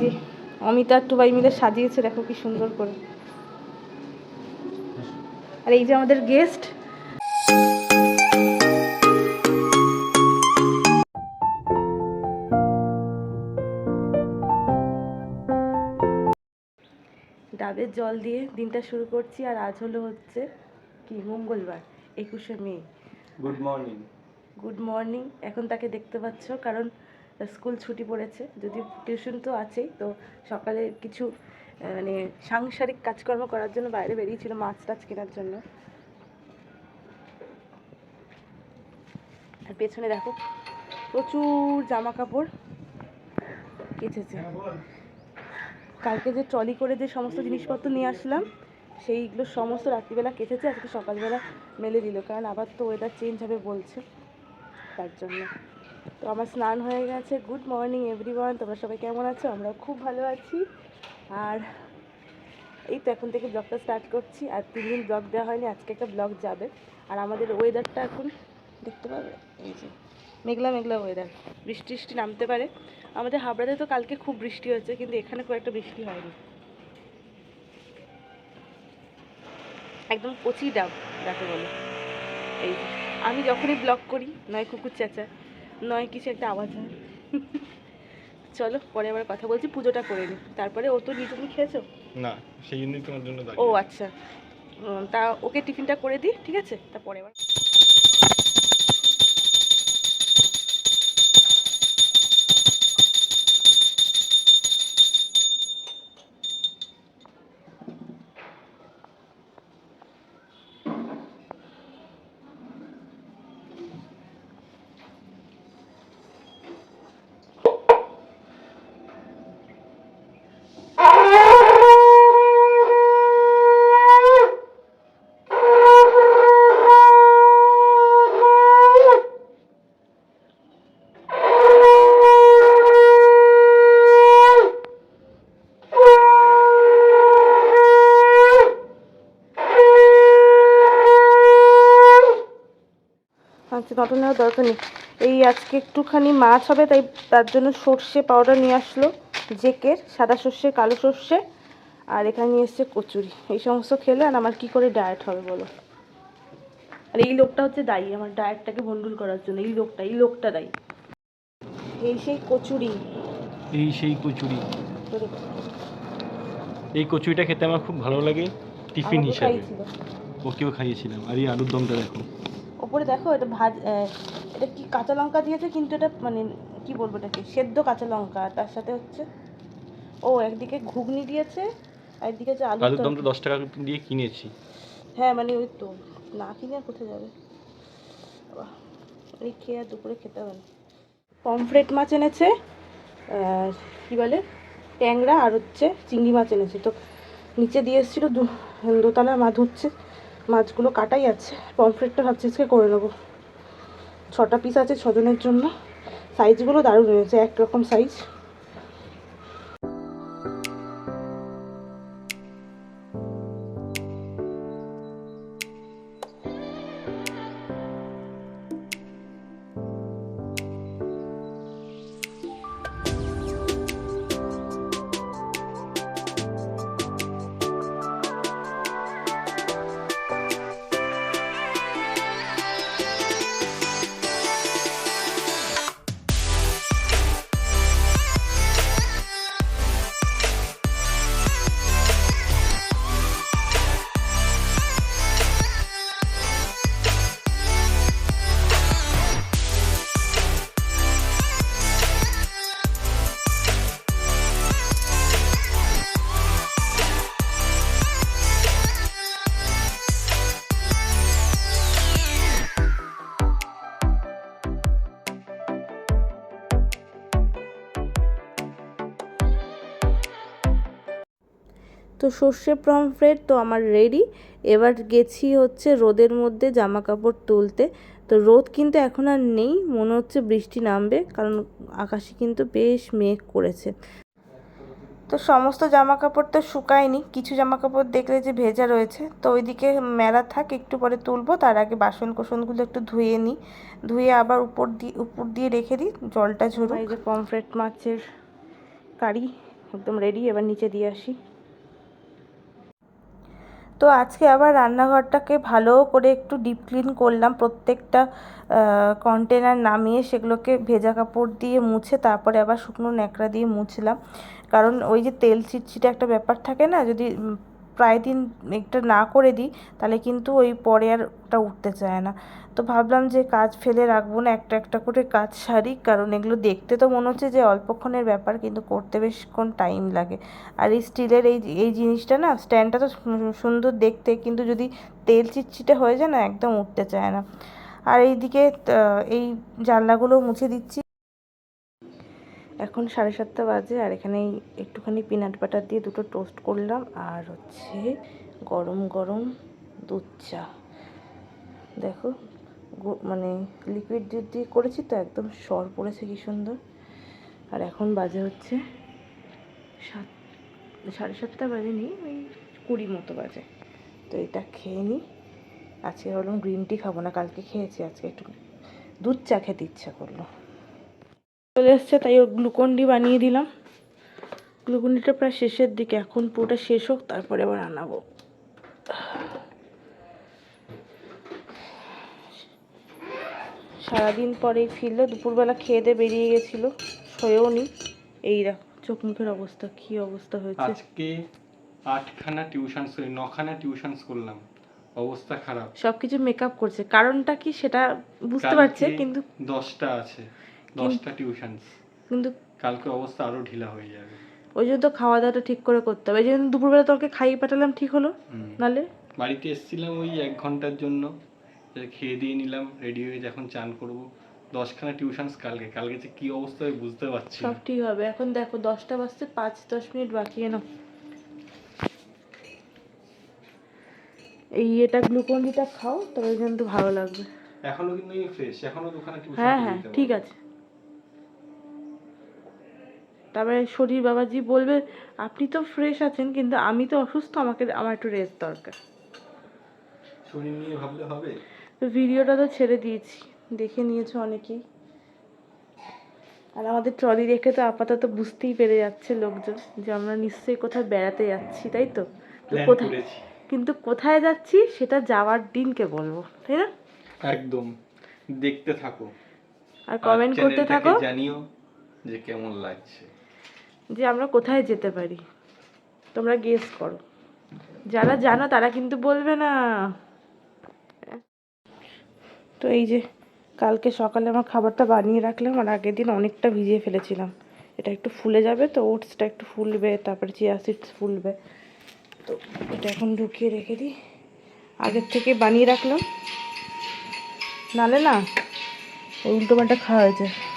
যে অমিতা আর টুবাই মিলে সাজিয়েছে দেখো কি সুন্দর করে। আর এই যে আমাদের গেস্ট ডাবের জল দিয়ে দিনটা শুরু করছি আর আজ হলো হচ্ছে কি মঙ্গলবার একুশে মে। গুড মর্নিং গুড মর্নিং এখন তাকে দেখতে পাচ্ছ কারণ স্কুল ছুটি পড়েছে যদি টিউশন তো আছেই, তো সকালে কিছু মানে সাংসারিক কাজকর্ম করার জন্য বাইরে বেরিয়েছিল মাছ টাছ কেনার জন্য। আর পেছনে দেখো, প্রচুর জামা কাপড় কেচেছে। কালকে যে ট্রলি করে যে সমস্ত জিনিসপত্র নিয়ে আসলাম, সেইগুলো সমস্ত রাত্রিবেলা কেচেছে, আজকে সকালবেলা মেলে দিল, কারণ আবার তো ওয়েদার চেঞ্জ হবে বলছে, তার জন্য। তো আমার স্নান হয়ে গেছে। গুড মর্নিং এভরিওয়ান তোমরা সবাই কেমন আছো? আমরা খুব ভালো আছি। আর এই তো এখন থেকে ব্লগটা স্টার্ট করছি। আর তিন দিন ব্লগ দেওয়া হয়নি, আজকে একটা ব্লগ যাবে। আর আমাদের ওয়েদারটা এখন দেখতে পাবে? এই যে, মেঘলা মেঘলা ওয়েদার বৃষ্টি টিষ্টি নামতে পারে। আমাদের হাবড়াতে তো কালকে খুব বৃষ্টি হয়েছে, কিন্তু এখানে খুব একটা বৃষ্টি হয়নি। একদম কচি ডাব, যাকে বলে। এই আমি যখনই ব্লগ করি, নয় কুকুর চেঁচা নয় কিছু একটা আওয়াজ হয়। চলো পরে আবার কথা বলছি পুজোটা করে নিই তারপরে ও তো নিজে তুমি খেয়েছো? না সেই জন্যই তোমার জন্য ও আচ্ছা। তা ওকে টিফিনটা করে দিই ঠিক আছে? তারপরে আবার আচ্ছা নেওয়ার দরকার নেই। এই আজকে একটুখানি মাছ হবে তাই তার জন্য সর্ষে পাউডার নিয়ে আসলো জেকের সাদা সর্ষে কালো সর্ষে আর এখানে নিয়ে এসছে কচুরি। এই সমস্ত খেলে আর আমার কি করে ডায়েট হবে বলো? আর এই লোকটা হচ্ছে দায়ী আমার ডায়েটটাকে ভন্ডুল করার জন্য এই লোকটা এই লোকটা দায়ী। এই সেই কচুরি। এই সেই কচুরি। এই কচুরিটা খেতে আমার খুব ভালো লাগে টিফিন হিসাবে। ওকেও খাইয়েছিলাম। আর এই আলুর দমটা দেখো। ওপরে দেখো এটা ভাজ এটা কি কাঁচা লঙ্কা দিয়েছে কিন্তু এটা মানে কি বলব এটাকে সেদ্ধ কাঁচা লঙ্কা তার সাথে হচ্ছে ও একদিকে ঘুগনি দিয়েছে আর একদিকে হচ্ছে আলু আলুর দমটা দশ টাকা দিয়ে কিনেছি। হ্যাঁ মানে ওই তো না কিনে আর কোথায় যাবে? বাহ, এই খেয়ে আর দুপুরে খেতে হবে না। পমফ্রেট মাছ এনেছে কি বলে ট্যাংরা আর হচ্ছে চিংড়ি মাছ এনেছে তো নিচে দিয়ে এসেছিল দু দোতলা মাছ হচ্ছে মাছগুলো কাটাই আছে। পমফ্রেটটা ভাবছি আজকে করে নেব। ছটা পিস আছে ছজনের জন্য। সাইজগুলো দারুণ হয়েছে, একরকম সাইজ সর্ষে পমফ্রেট তো আমার রেডি এবার গেছি হচ্ছে রোদের মধ্যে জামা কাপড় তুলতে। তো রোদ কিন্তু এখন আর নেই, মনে হচ্ছে বৃষ্টি নামবে, কারণ আকাশে কিন্তু বেশ মেঘ করেছে। তো সমস্ত জামা কাপড় তো শুকায়নি, কিছু জামা কাপড় দেখলে যে ভেজা রয়েছে। তো ওইদিকে মেলা থাক, একটু পরে তুলবো, তার আগে বাসন কোসনগুলো একটু ধুয়ে নিই। ধুয়ে আবার উপর দিয়ে উপর দিয়ে রেখে দিই, জলটা ঝরুক। এই যে পমফ্রেট মাছের কারি, একদম রেডি এবার নিচে দিয়ে আসি। তো আজকে আবার রান্নাঘরটাকে ভালো করে একটু ডিপ ক্লিন করলাম। প্রত্যেকটা কন্টেনার নামিয়ে সেগুলোকে ভেজা কাপড় দিয়ে মুছে তারপরে আবার শুকনো ন্যাকড়া দিয়ে মুছলাম। কারণ ওই যে তেল চিটচিটে একটা ব্যাপার থাকে না, যদি প্রায় দিন একটা না করে দিই, তাহলে কিন্তু ওই পরে আর ওটা উঠতে চায় না। তো ভাবলাম যে কাজ ফেলে রাখব না, একটা একটা করে কাজ সারি, কারণ এগুলো দেখতে তো মনে হচ্ছে যে অল্পক্ষণের ব্যাপার, কিন্তু করতে বেশক্ষণ টাইম লাগে। আর এই স্টিলের এই এই জিনিসটা না স্ট্যান্ডটা তো সুন্দর দেখতে, কিন্তু যদি তেল চিটচিটে হয়ে যায় না, একদম উঠতে চায় না। আর এইদিকে এই জানলাগুলো মুছে দিচ্ছি। এখন সাড়ে সাতটা বাজে আর এখানে একটুখানি পিনাট বাটার দিয়ে দুটো টোস্ট করলাম আর হচ্ছে গরম গরম দুধ চা। দেখো মানে লিকুইড দুধ দিয়ে করেছি তো একদম সর পড়েছে কি সুন্দর। আর এখন বাজে হচ্ছে সাত, সাড়ে সাতটা বাজে বাজেনি, ওই কুড়ি মতো বাজে। তো এটা খেয়ে নিই আজকে ভাবলাম গ্রিন টি খাব না, কালকে খেয়েছি, আজকে একটু দুধ চা খেতে ইচ্ছা করল। চলে এসছে তাই ও গ্লুকন ডি বানিয়ে দিলাম। গ্লুকন ডিটা প্রায় শেষের দিকে এখন পুরোটা শেষ হোক তারপরে আবার আনাবো। সারাদিন পরে ফিরলো দুপুরবেলা খেয়ে দিয়ে বেরিয়ে গেছিল শোয়েও নি। এই দেখ চোখ মুখের অবস্থা কি অবস্থা হয়েছে। আজকে আটখানা টিউশন করি নখানা টিউশনস করলাম অবস্থা খারাপ। সব কিছু মেকআপ করছে কারণটা কি সেটা বুঝতে পারছে কিন্তু দশটা আছে। দশটা টিউশনস কিন্তু কালকে অবস্থা আরও ঢিলা হয়ে যাবে। ওই জন্য তো খাওয়া দাওয়াটা ঠিক করে করতে হবে। এই জন্য দুপুরবেলা তোকে খাইয়ে পাঠালাম ঠিক হলো। নালে? বাড়িতে এসেছিলাম ওই এক ঘণ্টার জন্য। খেয়ে দিয়ে নিলাম রেডি হয়ে যখন চান করব। দশখানা টিউশনস কালকে। কালকে যে কি অবস্থা হবে বুঝতে পারছি সব ঠিক হবে। এখন দেখো দশটা বাজতে পাঁচ দশ মিনিট বাকি এনো। এই এটা গ্লুকন ডিটা খাও তবে কিন্তু ভালো লাগবে। এখনও কিন্তু ফ্রেশ এখনও দোকানে টিউশন হ্যাঁ হ্যাঁ ঠিক আছে। তারপরে শরীর বাবাজি বলবে আপনি তো ফ্রেশ আছেন কিন্তু আমি তো অসুস্থ আমাকে আমার একটু রেস্ট দরকার। শরীর নিয়ে ভাবলে হবে? তো ভিডিওটা তো ছেড়ে দিয়েছি দেখে নিয়েছো অনেকেই। আর আমাদের ট্রলি দেখে তো আপাতত বুঝতেই পেরে যাচ্ছে লোকজন যে আমরা নিশ্চয়ই কোথাও বেড়াতে যাচ্ছি তাই তো? কোথায়? কিন্তু কোথায় যাচ্ছি সেটা যাওয়ার দিনকে বলব তাই না? একদম। দেখতে থাকো। আর কমেন্ট করতে থাকো জানিও যে কেমন লাগছে। যে আমরা কোথায় যেতে পারি। তোমরা গেস করো। যারা জানো তারা কিন্তু বলবে না। তো এই যে কালকে সকালে আমার খাবারটা বানিয়ে রাখলাম আর আগের দিন অনেকটা ভিজিয়ে ফেলেছিলাম। এটা একটু ফুলে যাবে তো, ওটসটা একটু ফুলবে, তারপরে চিয়া সিডস ফুলবে। তো এটা এখন ঢুকিয়ে রেখে দিই। আগের থেকে বানিয়ে রাখলাম। নালে না উল্টো পাল্টা খাওয়া হয়েছে।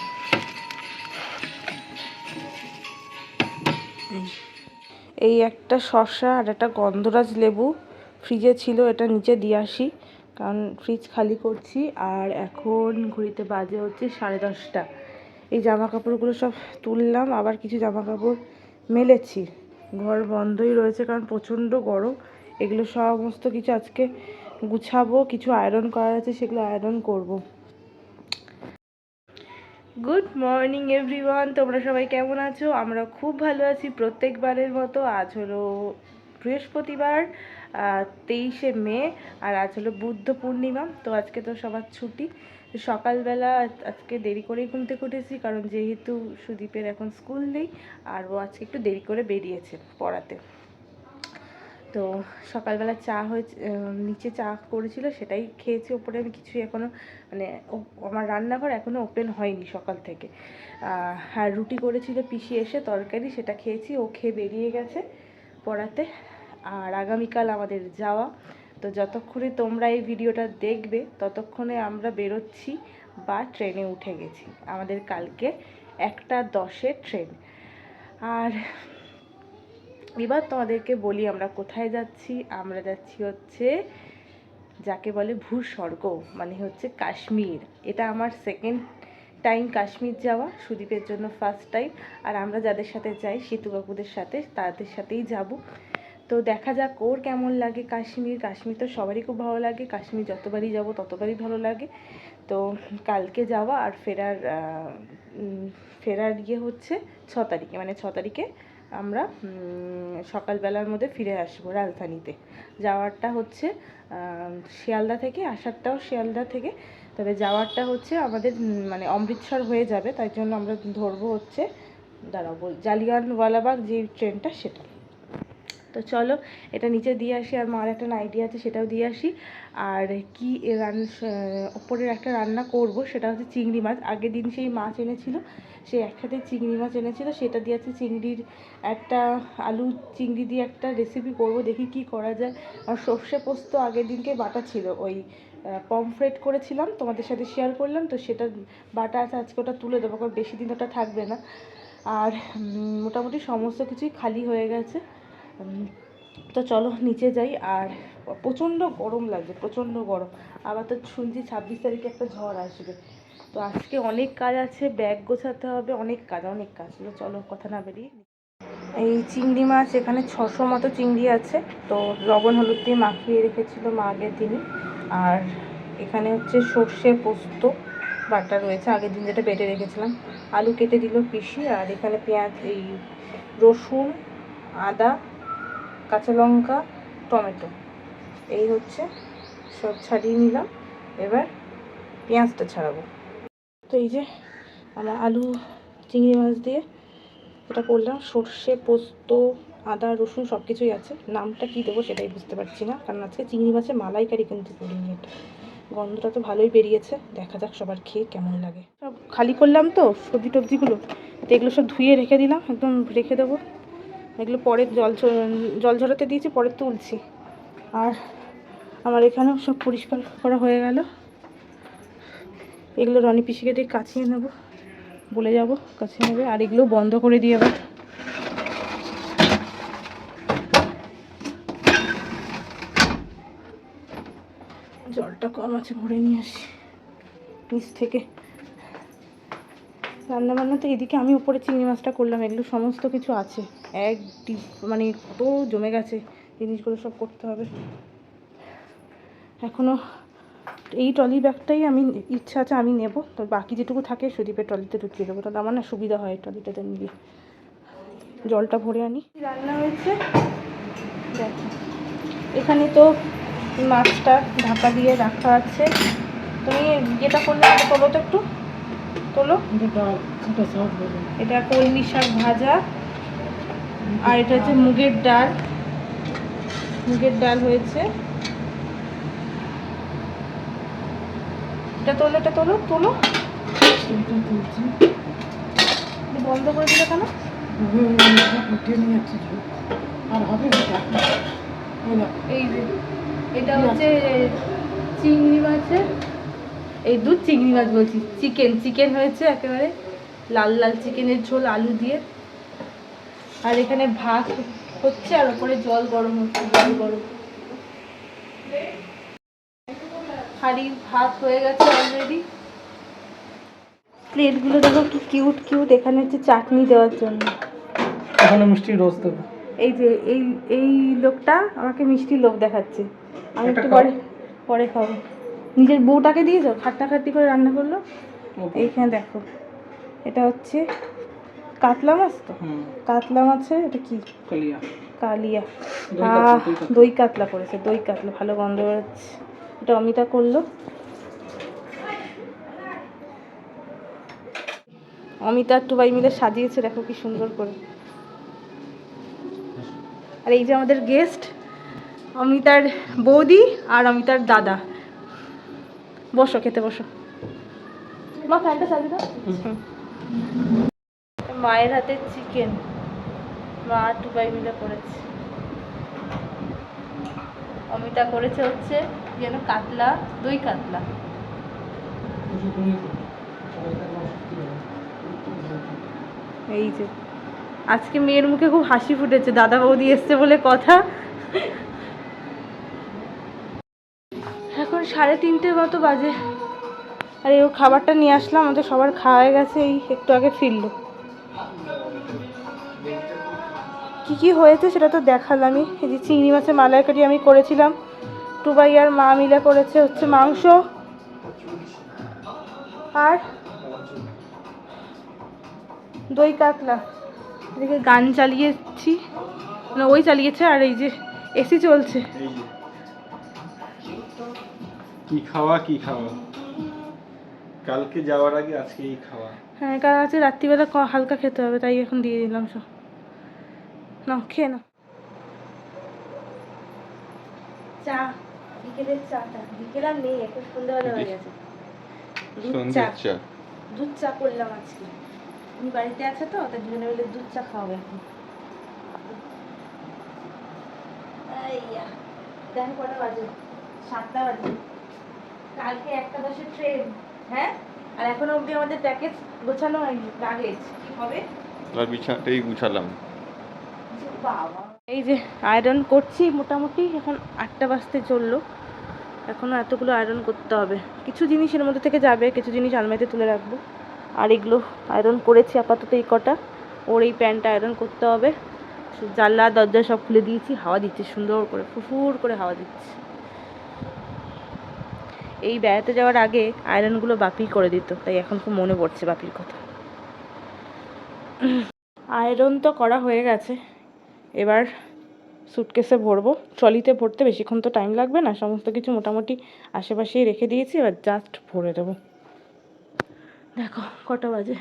এই একটা শসা আর একটা গন্ধরাজ লেবু ফ্রিজে ছিল, এটা নিচে দিয়ে আসি, কারণ ফ্রিজ খালি করছি, আর এখন ঘড়িতে বাজে হচ্ছে সাড়ে দশটা। এই জামা কাপড়গুলো সব তুললাম, আবার কিছু জামা কাপড় মেলেছি। ঘর বন্ধই রয়েছে, কারণ প্রচণ্ড গরম। এগুলো সমস্ত কিছু আজকে গুছাবো, কিছু আয়রন করার আছে, সেগুলো আয়রন করব। গুড মর্নিং এভরিওয়ান তোমরা সবাই কেমন আছো? আমরা খুব ভালো আছি প্রত্যেকবারের মতো। আজ হলো বৃহস্পতিবার তেইশে মে, আর আজ হলো বুদ্ধ পূর্ণিমা। তো আজকে তো সবার ছুটি। সকালবেলা আজকে দেরি করেই ঘুম থেকে উঠেছি, কারণ যেহেতু সুদীপের এখন স্কুল নেই, আর ও আজকে একটু দেরি করে বেরিয়েছে পড়াতে। তো সকালবেলা চা হয়েছে নিচে চা করেছিল, সেটাই খেয়েছি। ওপরে আমি কিছুই এখনও মানে আমার রান্নাঘর এখনও ওপেন হয়নি সকাল থেকে। আর রুটি করেছিল পিসি এসে তরকারি, সেটা খেয়েছি। ও খেয়ে বেরিয়ে গেছে পড়াতে। আর আগামীকাল আমাদের যাওয়া। তো যতক্ষণে তোমরা এই ভিডিওটা দেখবে, ততক্ষণে আমরা বেরোচ্ছি বা ট্রেনে উঠে গেছি। আমাদের কালকে একটা দশের ট্রেন। আর এবার তোমাদেরকে বলি আমরা কোথায় যাচ্ছি। আমরা যাচ্ছি হচ্ছে যাকে বলে ভূস্বর্গ মানে হচ্ছে কাশ্মীর। এটা আমার সেকেন্ড টাইম কাশ্মীর যাওয়া, সুদীপের জন্য ফার্স্ট টাইম আর আমরা যাদের সাথে যাই, সিতু কাকুদের সাথে, তাদের সাথেই যাব। তো দেখা যাক ওর কেমন লাগে কাশ্মীর। কাশ্মীর তো সবারই খুব ভালো লাগে। কাশ্মীর যতবারই যাব, ততবারই ভালো লাগে। তো কালকে যাওয়া আর ফেরার ফেরার ইয়ে হচ্ছে ছ তারিখে মানে ছ তারিখে আমরা সকালবেলার মধ্যে ফিরে আসব রাজধানীতে। যাওয়ারটা হচ্ছে শিয়ালদা থেকে আসারটাও শিয়ালদা থেকে। তবে যাওয়ারটা হচ্ছে আমাদের মানে অমৃতসর হয়ে যাবে, তাই জন্য আমরা ধরবো হচ্ছে দাঁড়াবো জালিয়ানওয়ালাবাগ যে ট্রেনটা, সেটা। তো চলো, এটা নিচে দিয়ে আসি আর মার একটা আইডিয়া আছে, সেটাও দিয়ে আসি। আর কি রান ওপরের একটা রান্না করব, সেটা হচ্ছে চিংড়ি মাছ। আগের দিন সেই মাছ এনেছিল সেই একসাথে চিংড়ি মাছ এনেছিল, সেটা দিয়ে আছে চিংড়ির একটা আলু চিংড়ি দিয়ে একটা রেসিপি করব, দেখি কি করা যায়। আর সর্ষে পোস্ত আগের দিনকে বাটা ছিল, ওই পমফ্রেট করেছিলাম, তোমাদের সাথে শেয়ার করলাম, তো সেটা বাটা আছে, আজকে ওটা তুলে দেবো, কারণ বেশি দিন ওটা থাকবে না। আর মোটামুটি সমস্ত কিছুই খালি হয়ে গেছে। তো চলো নিচে যাই আর প্রচণ্ড গরম লাগছে, প্রচণ্ড গরম। আবার তো শুনছি ছাব্বিশ তারিখে একটা ঝড় আসবে। তো আজকে অনেক কাজ আছে, ব্যাগ গোছাতে হবে, অনেক কাজ অনেক কাজ। তো চলো কথা না বেরিয়ে এই চিংড়ি মাছ, এখানে ছশো মতো চিংড়ি আছে। তো লবণ, হলুদ দিয়ে মাখিয়ে রেখেছিল মা আগের দিনই আর এখানে হচ্ছে সর্ষে পোস্ত, বাটা রয়েছে। আগের দিন যেটা বেটে রেখেছিলাম। আলু কেটে দিল পিসি। আর এখানে পেঁয়াজ, এই রসুন, আদা কাঁচা লঙ্কা, টমেটো। এই হচ্ছে, সব ছাড়িয়ে নিলাম। এবার পেঁয়াজটা ছাড়াবো। তো এই যে আমরা আলু, চিংড়ি মাছ দিয়ে এটা করলাম। সর্ষে, পোস্ত, আদা, রসুন সব কিছুই আছে। নামটা কী দেবো সেটাই বুঝতে পারছি না। কারণ আজকে চিংড়ি মাছের মালাইকারি কিন্তু করিনি এটা। গন্ধটা তো ভালোই বেরিয়েছে। দেখা যাক সবার খেয়ে কেমন লাগে। সব খালি করলাম তো সবজি টবজিগুলো তো এগুলো সব ধুয়ে রেখে দিলাম। একদম রেখে দেবো। এগুলো পরে জল জল ঝরাতে দিয়েছি, পরে তুলছি। আর আমার এখানেও সব পরিষ্কার করা হয়ে গেল। এগুলো রনি পিসিকে দিয়ে কাছিয়ে নেব, বলে যাব, কাছিয়ে নেবে, আর এগুলো বন্ধ করে দিয়ে আবার জলটা কম আছে, ভরে নিয়ে আসি। নিচ থেকে রান্না বান্নাতে এদিকে আমি উপরে চিংড়ি মাছটা করলাম, এগুলো সমস্ত কিছু আছে। এক ডিপ মানে কত জমে গেছে, জিনিসগুলো সব করতে হবে। এখনও এই ট্রলি ব্যাগটাই আমি, ইচ্ছা আছে আমি নেব, তো বাকি যেটুকু থাকে সুদীপের ট্রলিতে ঢুকিয়ে দেবো, তাহলে আমার না সুবিধা হয় ট্রলিটাতে নিলে। জলটা ভরে আনি। রান্না হয়েছে। দেখো, এখানে তো মাছটা ঢাকা দিয়ে রাখা আছে। তুমি যেটা করলে তোলো তো একটু। তোলো। এটা কলমি শাক ভাজা আর এটা হচ্ছে মুগের ডাল। মুগের ডাল হয়েছে। এটা তোলো এটা তোলো তোলো। বন্ধ করে দিলে কেন? এই যে এটা হচ্ছে চিংড়ি মাছের এই দুধ চিংড়ি মাছ বলছি। চিকেন চিকেন হয়েছে একেবারে। লাল লাল চিকেনের ঝোল আলু দিয়ে। আর এখানে ভাত হচ্ছে আর ওপরে জল গরম হচ্ছে জল গরম। হাঁড়ি ভাত হয়ে গেছে অলরেডি প্লেটগুলো দেখো কি কিউট কিউট এখানে হচ্ছে চাটনি দেওয়ার জন্য। ওখানে মিষ্টি রোজ দেবো। এই যে এই এই লোকটা আমাকে মিষ্টি লোক দেখাচ্ছে। আমি একটু পরে পরে খাব। নিজের বউটাকে দিয়ে যাও খাট্টা খাট্টি করে রান্না করল। এইখানে দেখো এটা হচ্ছে কাতলা মাছ তো? কাতলা মাছের এটা কি? কালিয়া। কালিয়া। দই কাতলা, আহ, দই কাতলা। করেছে দই কাতলা ভালো গন্ধ বেরোচ্ছে। এটা অমিতা করল। অমিতা আর টুবাই মিলে সাজিয়েছে দেখো কি সুন্দর করে। আর এই যে আমাদের গেস্ট অমিতার বৌদি আর অমিতার দাদা। বসো খেতে বসো। মা ফ্যানটা চালিয়ে দাও। মায়ের হাতে চিকেন মা আর টুবাই মিলে করেছে। অমিতা করেছে হচ্ছে যেন কাতলা দই কাতলা। এই যে আজকে মেয়ের মুখে খুব হাসি ফুটেছে। দাদা বৌদি এসছে বলে কথা এখন সাড়ে তিনটে মতো বাজে। আর এই খাবারটা নিয়ে আসলাম, আমাদের সবার খাওয়া গেছে, এই একটু আগে ফিরলো। কি কি হয়েছে সেটা তো দেখালামই। এই যে চিংড়ি মাছের মালাইকারি আমি করেছিলাম। টুবাই আর মা মিলে করেছে হচ্ছে মাংস। আর দই কাতলা। এদিকে গান চালিয়েছি। মানে ওই চালিয়েছে আর এই যে এসি চলছে। কি খাওয়া কি খাওয়া? কালকে যাওয়ার আগে আজকে এই খাওয়া। হ্যাঁ কারণ আজকে রাত্রিবেলা ক- হালকা খেতে হবে তাই এখন দিয়ে দিলাম সব। না খেয়ে না চা বিকেলের চাটা। বিকেল আর নেই এখন সন্ধ্যাবেলা হয়ে গেছে দুধ চা। দুধ চা করলাম আজকে। তুমি বাড়িতে আছে তো তাই দুজনে মিলে দুধ চা খাওয়াবে এখন। দেখো কটা বাজে। সাতটা বাজে। কালকে একটা দশের ট্রেন হ্যাঁ? আর এখনও অবধি আমাদের প্যাকেজ গোছানো হয়নি লাগেজ কি হবে? আর বিছানাটাই গুছালাম। বাবা। এই যে আয়রন করছি মোটামুটি এখন আটটা বাজতে চলল। এখনও এতগুলো আয়রন করতে হবে। কিছু জিনিস এর মধ্যে থেকে যাবে কিছু জিনিস আলমারিতে তুলে রাখব। আর এগুলো আয়রন করেছি আপাতত এই কটা। ওর এই প্যান্টটা আয়রন করতে হবে। জানলা দরজা সব খুলে দিয়েছি হাওয়া দিচ্ছে সুন্দর করে ফুফুর করে হাওয়া দিচ্ছে। এই বেড়াতে যাওয়ার আগে আয়রনগুলো বাপি করে দিত, তাই এখন খুব মনে পড়ছে বাপির কথা। আয়রন তো করা হয়ে গেছে, এবার সুটকেসে ভরবো। ট্রলিতে ভরতে বেশিক্ষণ তো টাইম লাগবে না, সমস্ত কিছু মোটামুটি আশেপাশেই রেখে দিয়েছি, এবার জাস্ট ভরে দেবো। দেখো, কটা বাজে।